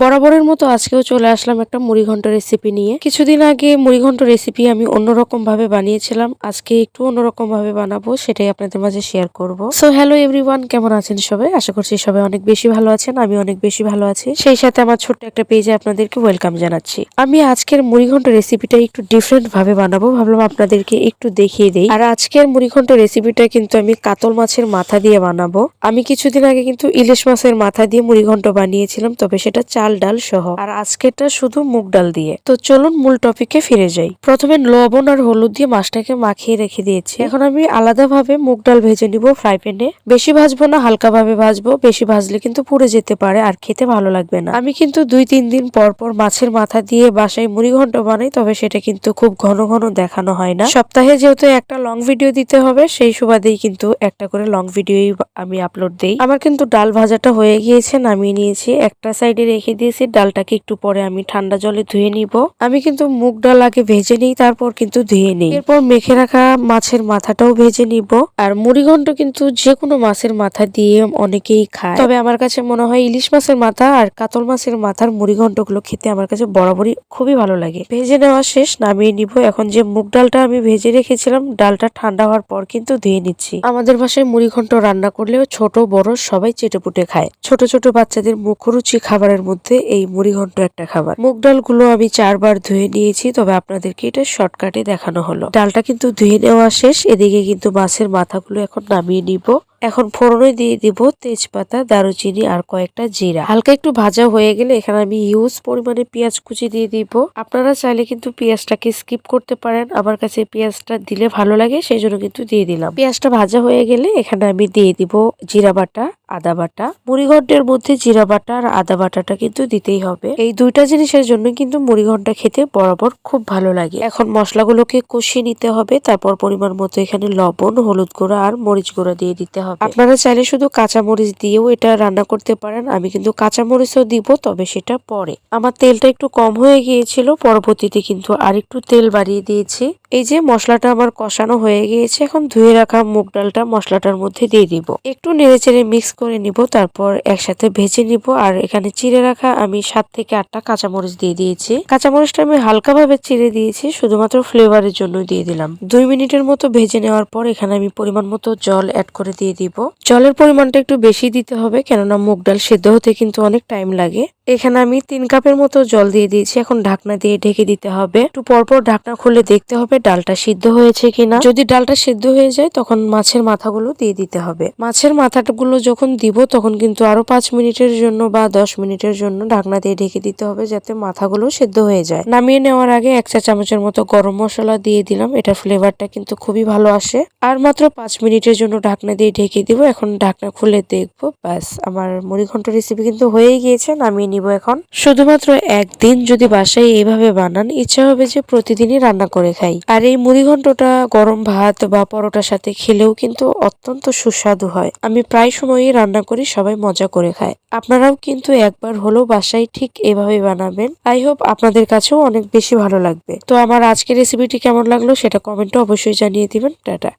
বরাবরের মতো আজকেও চলে আসলাম একটা মুড়িঘণ্ট রেসিপি নিয়ে। কিছুদিন আগে মুড়িঘণ্ট রেসিপি আমি অন্যরকম ভাবে বানিয়েছিলাম। আজকে একটু অন্যরকম ভাবে বানাবো, সেটাই আপনাদের মাঝে শেয়ার করব। সো হ্যালো এভরিওয়ান কেমন আছেন সবাই? আশা করছি সবাই অনেক বেশি ভালো আছেন আমি অনেক বেশি ভালো আছি। সেই সাথে আমার ছোট্ট একটা পেজে আপনাদেরকে ওয়েলকাম জানাচ্ছি। আমি আজকের মুড়িঘণ্ট রেসিপিটা একটু ডিফারেন্ট ভাবে বানাবো, ভাবলাম আপনাদেরকে একটু দেখিয়ে দিই। আর আজকের মুড়িঘণ্ট রেসিপিটা কিন্তু আমি কাতল মাছের মাথা দিয়ে বানাবো। আমি কিছুদিন আগে কিন্তু ইলিশ মাছের মাথা দিয়ে মুড়িঘণ্ট বানিয়েছিলাম, তবে সেটা চাল ডাল সহ। আর আজকেরটা শুধু মুগ ডাল দিয়ে। তো চলুন মূল টপিকে ফিরে যাই। প্রথমে লবণ আর হলুদ দিয়ে মাছটাকে মাখিয়ে রেখে দিয়েছি। এখন আমি আলাদাভাবে মুগ ডাল ভেজে নিব ফ্রাই প্যানে। বেশি ভাজবো না হালকা ভাবে ভাজবো। বেশি ভাজলে কিন্তু পুড়ে যেতে পারে আর খেতে ভালো লাগবে না। আমি কিন্তু দুই তিন দিন পর পর মাছের মাথা দিয়ে বাসায় মুড়ি ঘন্ট বানাই, তবে সেটা কিন্তু খুব ঘন ঘন দেখানো হয় না। সপ্তাহে যেহেতু একটা লং ভিডিও দিতে হবে, সেই সুবাদেই কিন্তু একটা করে লং ভিডিওই আমি আপলোড দিই। আমার কিন্তু ডাল ভাজাটা হয়ে গিয়েছে, নামিয়ে নিয়েছি। একটা সাইডে রেখে দিয়েছি, ডালটাকে একটু পরে আমি ঠান্ডা জলে ধুয়ে নিব। আমি কিন্তু মুগ ডাল আগে ভেজে নিই, তারপর কিন্তু ধুয়ে নিই। এরপর মেখে রাখা মাছের মাথাটাও ভেজে নিব। আর মুড়িঘণ্ট কিন্তু যে কোনো মাছের মাথা দিয়ে অনেকেই খায়। তবে আমার কাছে মনে হয় ইলিশ মাছের মাথা আর কাতল মাছের মাথার মুড়িঘণ্টগুলো খেতে আমার কাছে বরাবরই খুবই ভালো লাগে। ভেজে নেওয়া শেষ, নামিয়ে নিব। এখন যে মুগ ডালটা আমি ভেজে রেখেছিলাম, ডালটা ঠান্ডা হওয়ার পর কিন্তু ধুয়ে নিচ্ছি। আমাদের বাসায় মুড়িঘণ্ট রান্না করলেও ছোট, বড় সবাই চেটেপুটে খায়। ছোট ছোট বাচ্চাদের মুখরুচি খাবারের মধ্যে এই মুড়িঘণ্ট একটা খাবার। মুগ ডালগুলো আমি চারবার ধুয়ে নিয়েছি, তবে আপনাদেরকে এটা শর্টকাটে দেখানো হলো। ডালটা কিন্তু ধুয়ে নেওয়া শেষ, এদিকে কিন্তু মাছের মাথাগুলো এখন নামিয়ে নিব। এখন ফোড়নে দিয়ে দিব তেজপাতা, দারুচিনি আর কয়েকটা জিরা। হালকা একটু ভাজা হয়ে গেলে এখানে আমি ইউজ পরিমাণে পেঁয়াজ কুচি দিয়ে দিব। আপনারা চাইলে কিন্তু পেঁয়াজটাকে স্কিপ করতে পারেন। আমার কাছে পেঁয়াজটা দিলে ভালো লাগে সেই জন্য কিন্তু দিয়ে দিলাম। পেঁয়াজটা ভাজা হয়ে গেলে এখানে আমি দিয়ে দিব জিরা বাটা, আদা বাটা। মুড়িঘণ্টের মধ্যে জিরা বাটা আর আদা বাটাটা কিন্তু দিতেই হবে। এই দুইটা জিনিসের জন্য কিন্তু মুড়িঘণ্টা খেতে বরাবর খুব ভালো লাগে। এখন মশলাগুলোকে কষিয়ে নিতে হবে। তারপর পরিমাণ মতো এখানে লবণ, হলুদ গুঁড়া আর মরিচ গুঁড়া দিয়ে দিতে হবে। আপনারা চাইলে শুধু কাঁচা মরিচ দিয়েও এটা রান্না করতে পারেন। আমি কিন্তু কাঁচা মরিচও দিব, তবে সেটা পরে। আমার তেলটা একটু কম হয়ে গিয়েছিল, পরবর্তীতে কিন্তু আর একটু তেল বাড়িয়ে দিয়েছি। এই যে মশলাটা আমার কষানো হয়ে গিয়েছে, এখন ধুয়ে রাখা মুগ ডালটা মশলাটার মধ্যে দিয়ে দিব। একটু নেড়ে চেড়ে মিক্স করে নিব, তারপর একসাথে ভেজে নিব। আর এখানে চিড়ে রাখা আমি সাত থেকে আটটা কাঁচামরিচ দিয়ে দিয়েছি। কাঁচামরিচটা আমি হালকাভাবে চিড়ে দিয়েছি, শুধুমাত্র ফ্লেভারের জন্য দিয়ে দিলাম। দুই মিনিটের মতো ভেজে নেওয়ার পর এখানে আমি পরিমাণ মতো জল অ্যাড করে দিয়ে দিব। জলের পরিমাণটা একটু বেশি দিতে হবে, কেননা মুগ ডাল সেদ্ধ হতে কিন্তু অনেক টাইম লাগে। এখানে আমি তিন কাপের মতো জল দিয়ে দিয়েছি, এখন ঢাকনা দিয়ে ঢেকে দিতে হবে। একটু পরপর ঢাকনা খুলে দেখতে হবে ডালটা সিদ্ধ হয়েছে কিনা। যদি ডালটা সিদ্ধ হয়ে যায়, তখন মাছের মাথাগুলো দিয়ে দিতে হবে। মাছের মাথাগুলো যখন দিব, তখন কিন্তু আরও পাঁচ মিনিটের জন্য বা দশ মিনিটের জন্য ঢাকনা দিয়ে ঢেকে দিতে হবে, যাতে মাথাগুলো সেদ্ধ হয়ে যায়। নামিয়ে নেওয়ার আগে এক চা চামচের মতো গরম মশলা দিয়ে দিলাম এটা ফ্লেভারটা কিন্তু খুবই ভালো আসে। আর মাত্র পাঁচ মিনিটের জন্য ঢাকনা দিয়ে ঢেকে দিব, এখন ঢাকনা খুলে দেখব। ব্যাস, আমার মুড়িঘণ্ট রেসিপি কিন্তু হয়ে গিয়েছে, নামিয়ে নিব এখন। শুধুমাত্র একদিন যদি বাসায় এইভাবে বানান, ইচ্ছা হবে যে প্রতিদিনই রান্না করে খাই। আর এই মুড়িঘণ্টটা গরম ভাত বা পরোটার সাথে খেলেও কিন্তু অত্যন্ত সুস্বাদু হয়। আমি প্রায় সময়ই রান্না করি, সবাই মজা করে খায়। আপনারাও কিন্তু একবার হলেও বাসায় ঠিক এভাবে বানাবেন। আই হোপ আপনাদের কাছেও অনেক বেশি ভালো লাগবে। তো আমার আজকের রেসিপিটি কেমন লাগল, সেটা কমেন্টে অবশ্যই জানিয়ে দিবেন। টাটা।